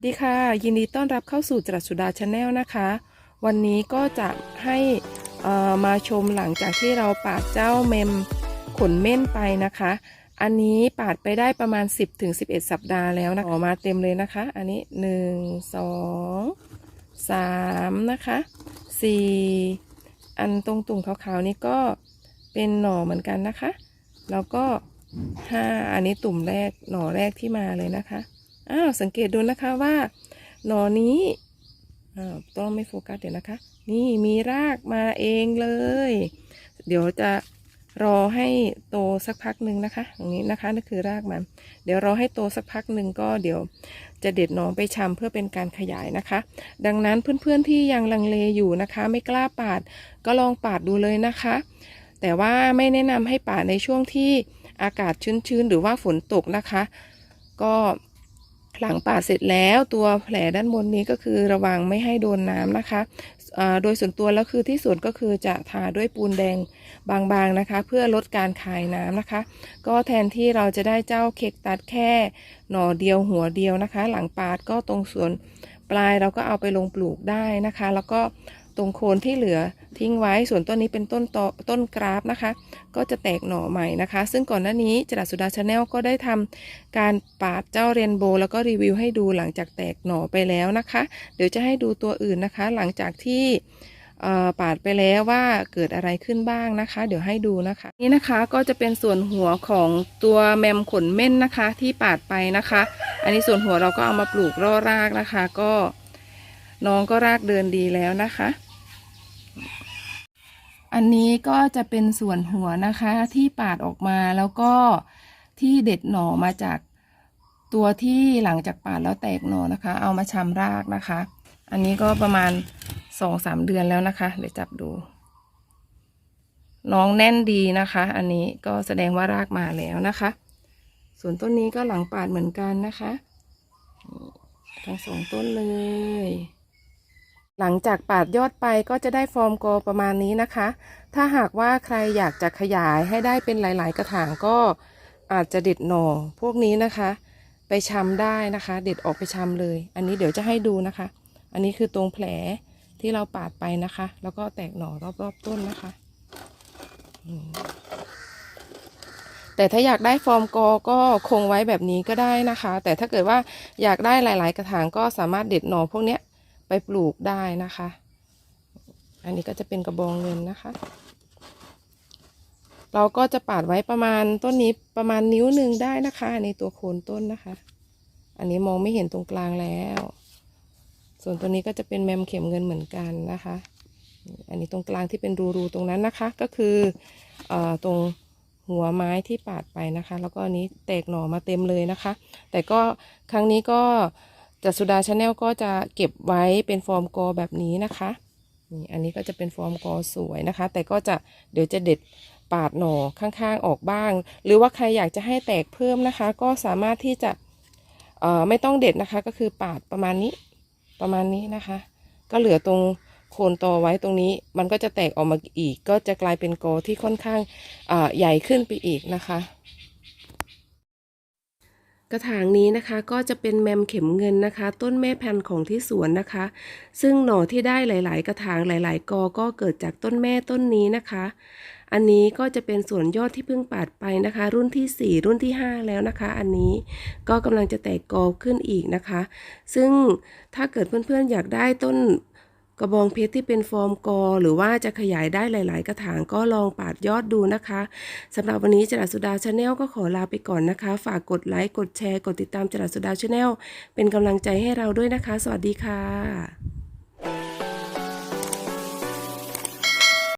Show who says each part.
Speaker 1: สวัสดีค่ะ ยินดีต้อนรับเข้าสู่จรัสสุดาชาแนลนะคะ วันนี้ก็จะให้มาชมหลังจากที่เราปาดเจ้าเมมขนเม่นไปนะคะ อันนี้ปาดไปได้ประมาณ 10ถึง11 สัปดาห์แล้วนะออกมาเต็มเลยนะคะ อันนี้ 1 2 3 นะคะ 4 อันตรงตุ่มขาวๆนี้ก็เป็นหน่อเหมือนกันนะคะ แล้วก็ 5 อันนี้ตุ่มแรกหน่อแรกที่มาเลยนะคะ อ้าวสังเกตดูนะคะว่า หนอนี้อ้าวต้องไม่โฟกัสเดี๋ยวนะคะ นี่มีรากมาเองเลย เดี๋ยวจะรอให้โตสักพักหนึ่งนะคะ ตรงนี้นะคะนั่นคือรากมัน เดี๋ยวรอให้โตสักพักหนึ่งก็เดี๋ยวจะเด็ดหน่อไปชำเพื่อเป็นการขยายนะคะ ดังนั้นเพื่อนๆที่ยังลังเลอยู่นะคะ ไม่กล้าปาดก็ลองปาดดูเลยนะคะ แต่ว่าไม่แนะนำให้ปาดในช่วงที่อากาศชื้นๆ หรือว่าฝนตกนะคะ ก็ หลังปาดเสร็จแล้วตัวแผลด้านบนนี้ก็คือระวังไม่ให้โดนน้ำนะคะโดยส่วนตัวแล้วคือที่สวนก็คือจะทาด้วยปูนแดงบางๆนะคะ เพื่อลดการคายน้ำนะคะ ก็แทนที่เราจะได้เจ้าเค้กตัดแค่หน่อเดียวหัวเดียวนะคะ หลังปาดก็ตรงส่วนปลายเราก็เอาไปลงปลูกได้นะคะ แล้วก็ ตรงโคนที่เหลือทิ้งไว้ส่วนต้นนี้เป็นต้นตอต้นกราฟนะคะ ก็จะแตกหน่อใหม่นะคะ ซึ่งก่อนหน้านี้จรัสสุดาชาแนลก็ได้ทำการปาดเจ้าเรนโบว์แล้วก็รีวิวให้ดูหลังจากแตกหน่อไปแล้วนะคะ เดี๋ยวจะให้ดูตัวอื่นนะคะ หลังจากที่ปาดไปแล้วว่าเกิดอะไรขึ้นบ้างนะคะ เดี๋ยวให้ดูนะคะ นี่นะคะก็จะเป็นส่วนหัวของตัวแมมขนเม่นนะคะ ที่ปาดไปนะคะ อันนี้ส่วนหัวเราก็เอามาปลูกร่อรากนะคะ ก็น้องก็รากเดินดีแล้วนะคะ อันนี้ก็จะเป็นส่วนหัวนะคะที่ปาดออกมาแล้วก็ที่เด็ดหน่อมาจากตัวที่หลังจากปาดแล้วแตกหน่อนะคะ เอามาชำรากนะคะ อันนี้ก็ประมาณสองสามเดือนแล้วนะคะเดี๋ยวจับดู น้องแน่นดีนะคะ อันนี้ก็แสดงว่ารากมาแล้วนะคะ ส่วนต้นนี้ก็หลังปาดเหมือนกันนะคะทั้งสองต้นเลย หลังจากปาดยอดไปก็จะได้ฟอร์มกอประมาณนี้นะคะ ถ้าหากว่าใครอยากจะขยายให้ได้เป็นหลาย ๆ กระถางก็อาจจะเด็ดหน่อพวกนี้นะคะ ไปชำได้นะคะ เด็ดออกไปชำเลย อันนี้เดี๋ยวจะให้ดูนะคะ อันนี้คือตรงแผลที่เราปาดไปนะคะ แล้วก็แตกหน่อรอบ ๆ ต้นนะคะ แต่ถ้าอยากได้ฟอร์มกอก็คงไว้แบบนี้ก็ได้นะคะ แต่ถ้าเกิดว่าอยากได้หลาย ๆ กระถางก็สามารถเด็ดหน่อพวกเนี้ย ไปปลูกได้นะคะ อันนี้ก็จะเป็นกระบองเงินนะคะ เราก็จะปาดไว้ประมาณต้นนี้ประมาณนิ้วหนึ่งได้นะคะในตัวโคนต้นนะคะ อันนี้มองไม่เห็นตรงกลางแล้ว ส่วนตัวนี้ก็จะเป็นแมมเข็มเงินเหมือนกันนะคะ อันนี้ตรงกลางที่เป็นรูๆตรงนั้นนะคะ ก็คือเอ่อตรงหัวไม้ที่ปาดไปนะคะ แล้วก็อันนี้แตกหน่อมาเต็มเลยนะคะ แต่ก็ครั้งนี้ก็ จัดสุดาชาแนลก็จะเก็บไว้เป็นฟอร์มกอแบบนี้นะคะนี่อันนี้ก็จะเป็นฟอร์มกอสวยนะคะ แต่ก็จะเดี๋ยวจะเด็ดปาดหน่อข้างๆออกบ้าง หรือว่าใครอยากจะให้แตกเพิ่มนะคะ ก็สามารถที่จะไม่ต้องเด็ดนะคะ ก็คือปาดประมาณนี้ประมาณนี้นะคะ ก็เหลือตรงโคนตอไว้ตรงนี้ มันก็จะแตกออกมาอีก ก็จะกลายเป็นกอที่ค่อนข้างใหญ่ขึ้นไปอีกนะคะ กระถางนี้นะคะก็จะเป็นแมมเข็มเงินนะคะ ต้นแม่พันธุ์ของที่สวนนะคะ ซึ่งหน่อที่ได้หลาย ๆ กระถางหลาย ๆ กอก็เกิดจากต้นแม่ต้นนี้นะคะ อันนี้ก็จะเป็นส่วนยอดที่เพิ่งปาดไปนะคะ รุ่นที่ 4 รุ่นที่ 5 แล้วนะคะ อันนี้ก็กำลังจะแตกกอขึ้นอีกนะคะ ซึ่งถ้าเกิดเพื่อน ๆ อยากได้ต้น กระบองเพชรที่เป็นฟอร์มกอ หรือว่าจะขยายได้หลาย ๆ กระถางก็ลองปาดยอดดูนะคะสำหรับวันนี้จรัสสุดาชาแนลก็ขอลาไปก่อนนะคะ ฝากกดไลค์กดแชร์กดติดตามจรัสสุดาชาแนลเป็นกำลังใจให้เราด้วยนะคะ สวัสดีค่ะ